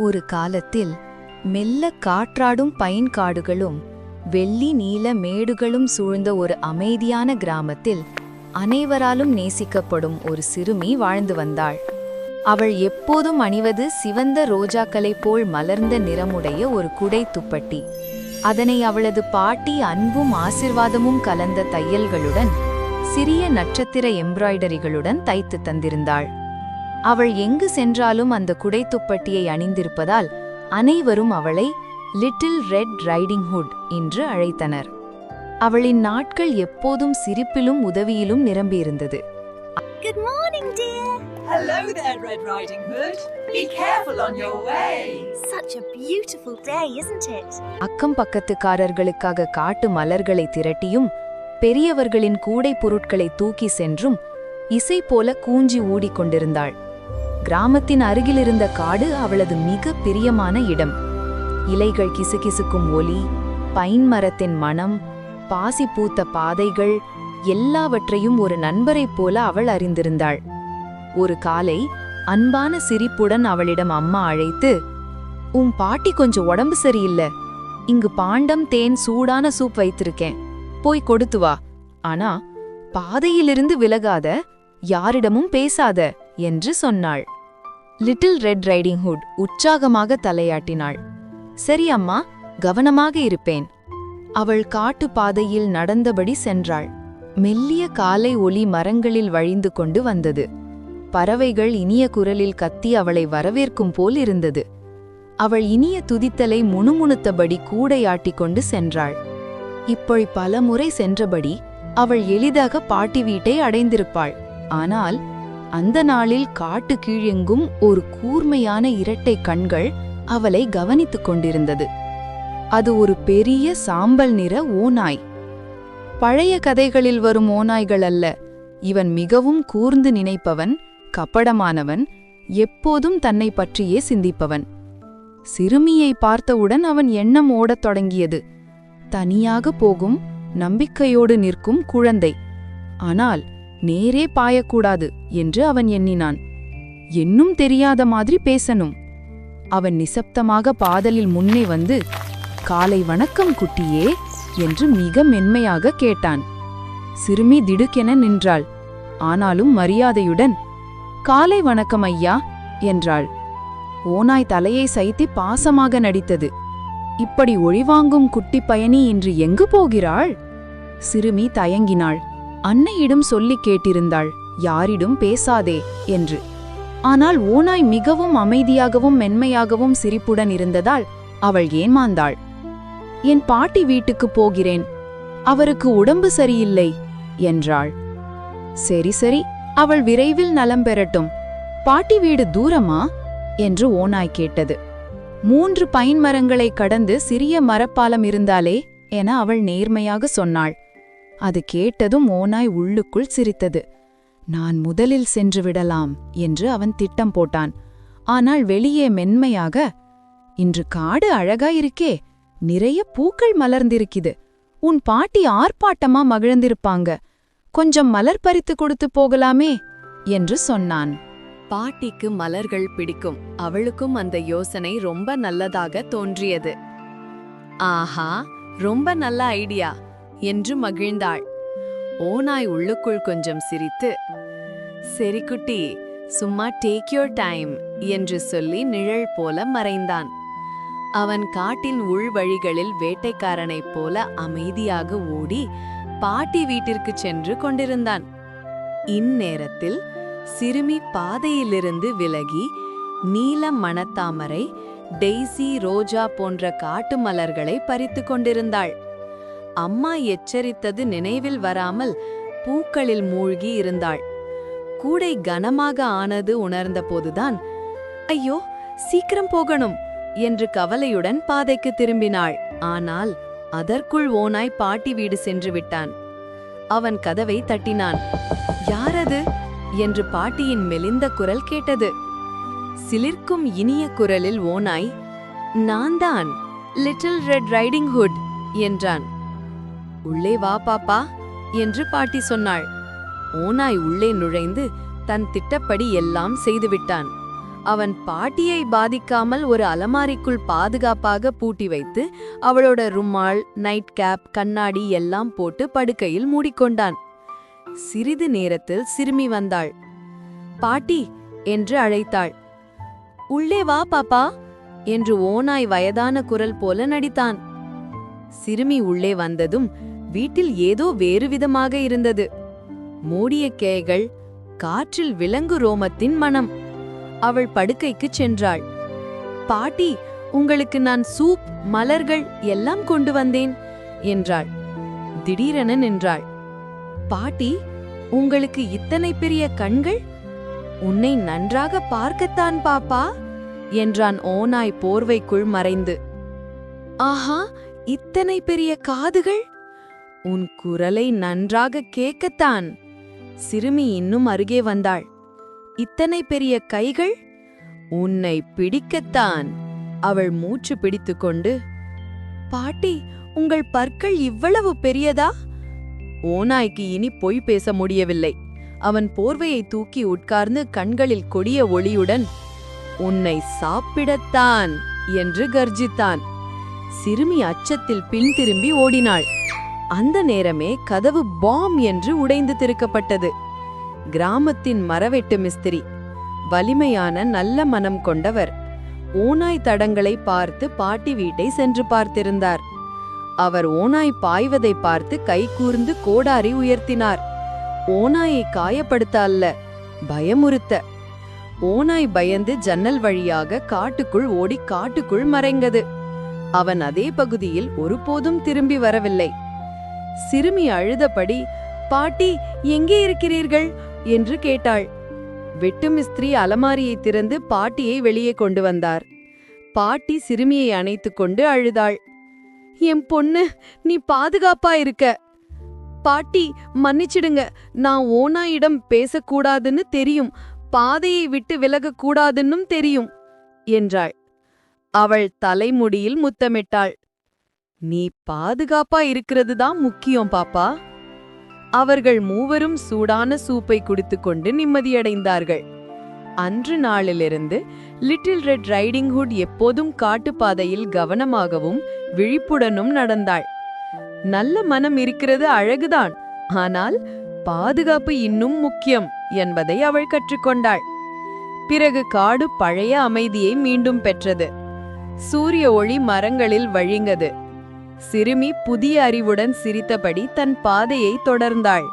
ஒரு காலத்தில் மெல்ல காற்றாடும் பைன் காடுகளும் வெள்ளி நீல மேடுகளும் சூழ்ந்த ஒரு அமைதியான கிராமத்தில் அனைவராலும் நேசிக்கப்படும் ஒரு சிறுமி வாழ்ந்து வந்தாள். அவள் எப்போதும் அணிவது சிவந்த ரோஜாக்களைப் போல் மலர்ந்த நிறமுடைய ஒரு குடை துப்பட்டி. அதனை அவளது பாட்டி அன்பும் ஆசிர்வாதமும் கலந்த தையல்களுடன் சிறிய நட்சத்திர எம்ப்ராய்டரிகளுடன் தைத்து தந்திருந்தாள். அவள் எங்கு சென்றாலும் அந்த குடை துப்பட்டியை அணிந்திருப்பதால் அனைவரும் அவளை லிட்டில் ரெட் ரைடிங் ஹுட் என்று அழைத்தனர் அவளின் நாட்கள் எப்போதும் சிரிப்பிலும் உதவியிலும் நிரம்பியிருந்தது Good morning, dear. Hello there, Red Riding Hood. Be careful on your way. Such a beautiful day, isn't it? அக்கம் பக்கத்துக்காரர்களுக்காக காட்டு மலர்களை திரட்டியும் பெரியவர்களின் கூடை பொருட்களை தூக்கி சென்றும் இசை போல கூஞ்சி ஊடிக்கொண்டிருந்தாள் கிராமத்தின் அருகிலிருந்த காடு அவளது மிக பிரியமான இடம். இலைகள் கிசுகிசுக்கும் ஒலி பைன் மரத்தின் மணம் பாசி பூத்த பாதைகள் எல்லாவற்றையும் ஒரு நண்பரைப் போல அவள் அறிந்திருந்தாள். ஒரு காலை அன்பான சிரிப்புடன் அவளிடம் அம்மா அழைத்து உன் பாட்டி கொஞ்சம் உடம்பு சரியில்லை. இங்கு பாண்டம் தேன் சூடான சூப் வைத்திருக்கேன். போய் கொடுத்து வா. ஆனா பாதையிலிருந்து விலகாத யாரிடமும் பேசாத என்று சொன்னாள். லிட்டில் ரெட் ரைடிங் ஹுட் உற்சாகமாக தலையாட்டினாள். சரி அம்மா கவனமாக இருப்பேன். அவள் காட்டு பாதையில் நடந்தபடி சென்றாள். மெல்லிய காலை ஒளி மரங்களில் வழிந்து கொண்டு வந்தது. பறவைகள் இனிய குரலில் கத்தி அவளை வரவேற்கும் போல் இருந்தது. அவள் இனிய துதித்தலை முணுமுணுத்தபடி கூடையாட்டி கொண்டு சென்றாள். இப்பொழ் பலமுறை சென்றபடி அவள் எளிதாக பாட்டி வீட்டை அடைந்திருப்பாள். ஆனால் அந்த நாளில் காட்டு கீழெங்கும் ஒரு கூர்மையான இரட்டை கண்கள் அவளை கவனித்துக் கொண்டிருந்தது. அது ஒரு பெரிய சாம்பல் நிற ஓநாய். பழைய கதைகளில் வரும் ஓநாய்கள் அல்ல. இவன் மிகவும் கூர்ந்து நினைப்பவன் கப்படமானவன் எப்போதும் தன்னை பற்றியே சிந்திப்பவன். சிறுமியை பார்த்தவுடன் அவன் எண்ணம் ஓடத் தொடங்கியது. தனியாக போகும் நம்பிக்கையோடு நிற்கும் குழந்தை. ஆனால் நேரே பாயக்கூடாது என்று அவன் எண்ணினான். என்னும் தெரியாத மாதிரி பேசணும். அவன் நிசப்தமாக பாதலில் முன்னே வந்து காலை வணக்கம் குட்டியே என்று மிக மென்மையாக கேட்டான். சிறுமி திடுக்கென நின்றாள். ஆனாலும் மரியாதையுடன் காலை வணக்கம் ஐயா என்றாள். ஓநாய் தலையை சைத்தி பாசமாக நடித்தது. இப்படி ஒழிவாங்கும் குட்டி பயணி இன்று எங்கு போகிறாள்? சிறுமி தயங்கினாள். அன்னையிடம் சொல்லிக் கேட்டிருந்தாள் யாரிடம் பேசாதே என்று. ஆனால் ஓநாய் மிகவும் அமைதியாகவும் மென்மையாகவும் சிரிப்புடன் இருந்ததால் அவள் ஏமாந்தாள். என் பாட்டி வீட்டுக்குப் போகிறேன். அவருக்கு உடம்பு சரியில்லை என்றாள். சரி சரி. அவள் விரைவில் நலம் பெறட்டும். பாட்டி வீடு தூரமா? என்று ஓநாய் கேட்டது. மூன்று பைன் மரங்களை கடந்து சிறிய மரப்பாலம் இருந்தாலே என அவள் நேர்மையாக சொன்னாள். அது கேட்டதும் ஓநாய் உள்ளுக்குள் சிரித்தது. நான் முதலில் சென்று விடலாம் என்று அவன் திட்டம் போட்டான். ஆனால் வெளியே மென்மையாக இன்று காடு அழகாயிருக்கே நிறைய பூக்கள் மலர்ந்திருக்குது. உன் பாட்டி ஆர்ப்பாட்டமா மகிழ்ந்திருப்பாங்க. கொஞ்சம் மலர் பறித்து கொடுத்து போகலாமே என்று சொன்னான். பாட்டிக்கு மலர்கள் பிடிக்கும். அவளுக்கும் அந்த யோசனை ரொம்ப நல்லதாக தோன்றியது. ஆஹா ரொம்ப நல்ல ஐடியா. என்று மகிழ்ந்தாள். ஓநாய் உள்ளுக்குள் கொஞ்சம் சிரித்து சரி குட்டி சும்மா டேக் யோர் டைம் என்று சொல்லி நிழல் போல மறைந்தான். அவன் காட்டின் உள்வழிகளில் வேட்டைக்காரனைப் போல அமைதியாக ஓடி பாட்டி வீட்டிற்கு சென்று கொண்டிருந்தான். இந்நேரத்தில் சிறுமி பாதையிலிருந்து விலகி நீல மணத்தாமரை டெய்சி ரோஜா போன்ற காட்டு மலர்களை பறித்து கொண்டிருந்தாள். அம்மா எச்சரித்தது நினைவில் வராமல் பூக்களில் மூழ்கி இருந்தாள். கூடை கனமாக ஆனது உணர்ந்தபோதுதான் ஐயோ சீக்கிரம் போகணும் என்று கவலையுடன் பாதைக்கு திரும்பினாள். ஆனால் அதற்குள் ஓனாய் பாட்டி வீடு சென்று விட்டான். அவன் கதவை தட்டினான். யாரது? என்று பாட்டியின் மெலிந்த குரல் கேட்டது. சிலிர்க்கும் இனிய குரலில் ஓனாய் நான் தான் லிட்டில் ரெட் ரைடிங் ஹுட் என்றான். உள்ளே வா பாப்பா என்று பாட்டி சொன்னாள். ஓனாய் உள்ளே நுழைந்து தன் திட்டப்படி எல்லாம் செய்துவிட்டான். அவன் பாட்டியை பாதிக்காமல் ஒரு அலமாரிக்குள் பாதுகாப்பாக பூட்டி வைத்து அவளோட ருமாள் நைட் கேப் கண்ணாடி எல்லாம் போட்டு படுக்கையில் மூடிக்கொண்டான். சிறிது நேரத்தில் சிறுமி வந்தாள். பாட்டி என்று அழைத்தாள். உள்ளே வா பாப்பா என்று ஓனாய் வயதான குரல் போல நடித்தான். சிறுமி உள்ளே வந்ததும் வீட்டில் ஏதோ வேறு விதமாக இருந்தது. மூடிய கேகள் காற்றில் விலங்கு ரோமத்தின் மனம். அவள் படுக்கைக்குச் சென்றாள். பாட்டி உங்களுக்கு நான் சூப் மலர்கள் எல்லாம் கொண்டு வந்தேன் என்றாள். திடீரென நின்றாள். பாட்டி உங்களுக்கு இத்தனை பெரிய கண்கள்? உன்னை நன்றாக பார்க்கத்தான் பாப்பா என்றான் ஓனாய் போர்வைக்குள் மறைந்து. ஆஹா இத்தனை பெரிய காதுகள்? உன் குரலை நன்றாக கேட்கத்தான் சிறுமி இன்னும் அருகே வந்தாள். இத்தனை பெரிய கைகள்? உன்னை பிடிக்கத்தான். அவள் மூச்சு பிடித்துக்கொண்டு பாட்டி உங்கள் பற்கள் இவ்வளவு பெரியதா? ஓநாய்க்கு இனி பொய் பேச முடியவில்லை. அவன் போர்வையை தூக்கி உட்கார்ந்து கண்களில் கொடிய ஒளியுடன் உன்னை சாப்பிடத்தான் என்று கர்ஜித்தான். சிறுமி அச்சத்தில் பின் திரும்பி ஓடினாள். அந்த நேரமே கதவு பாம் என்று உடைந்து திருக்கப்பட்டது கிராமத்தின் மரவெட்டு மிஸ்திரி வலிமையான நல்ல மனம் கொண்டவர் ஓநாய் தடங்களை பார்த்து பாட்டி வீட்டை சென்று பார்த்திருந்தார். அவர் ஓநாய் பாய்வதை பார்த்து கை கூர்ந்து கோடாரி உயர்த்தினார். ஓநாயை காயப்படுத்த அல்ல பயமுறுத்த. ஓநாய் பயந்து ஜன்னல் வழியாக காட்டுக்குள் ஓடி காட்டுக்குள் மறைந்தது. அவன் அதே பகுதியில் ஒருபோதும் திரும்பி வரவில்லை. சிறுமி அழுதபடி பாட்டி எங்கே இருக்கிறீர்கள்? என்று கேட்டாள். வெட்டு மிஸ்திரி அலமாரியை திறந்து பாட்டியை வெளியே கொண்டு வந்தார். பாட்டி சிறுமியை அணைத்துக் கொண்டு அழுதாள். என் பொண்ணு நீ பாதுகாப்பா இருக்க. பாட்டி மன்னிச்சிடுங்க. நான் ஓனாயிடம் பேசக்கூடாதுன்னு தெரியும். பாதையை விட்டு விலகக்கூடாதுன்னும் தெரியும் என்றாள். அவள் தலைமுடியில் முத்தமிட்டாள். நீ பாதுகாப்பா இருக்கிறது தான் முக்கியம் பாப்பா. அவர்கள் மூவரும் சூடான சூப்பை குடித்துக்கொண்டு நிம்மதியடைந்தார்கள். அன்று நாளிலிருந்து லிட்டில் ரெட் ரைடிங் ஹுட் எப்போதும் காட்டுப்பாதையில் கவனமாகவும் விழிப்புடனும் நடந்தாள். நல்ல மனம் இருக்கிறது அழகுதான் ஆனால் பாதுகாப்பு இன்னும் முக்கியம் என்பதை அவள் கற்றுக்கொண்டாள். பிறகு காடு பழைய அமைதியை மீண்டும் பெற்றது. சூரிய ஒளி மரங்களில் வழிங்கது சிறுமி புதிய அறிவுடன் சிரித்தபடி தன் பாதையை தொடர்ந்தாள்.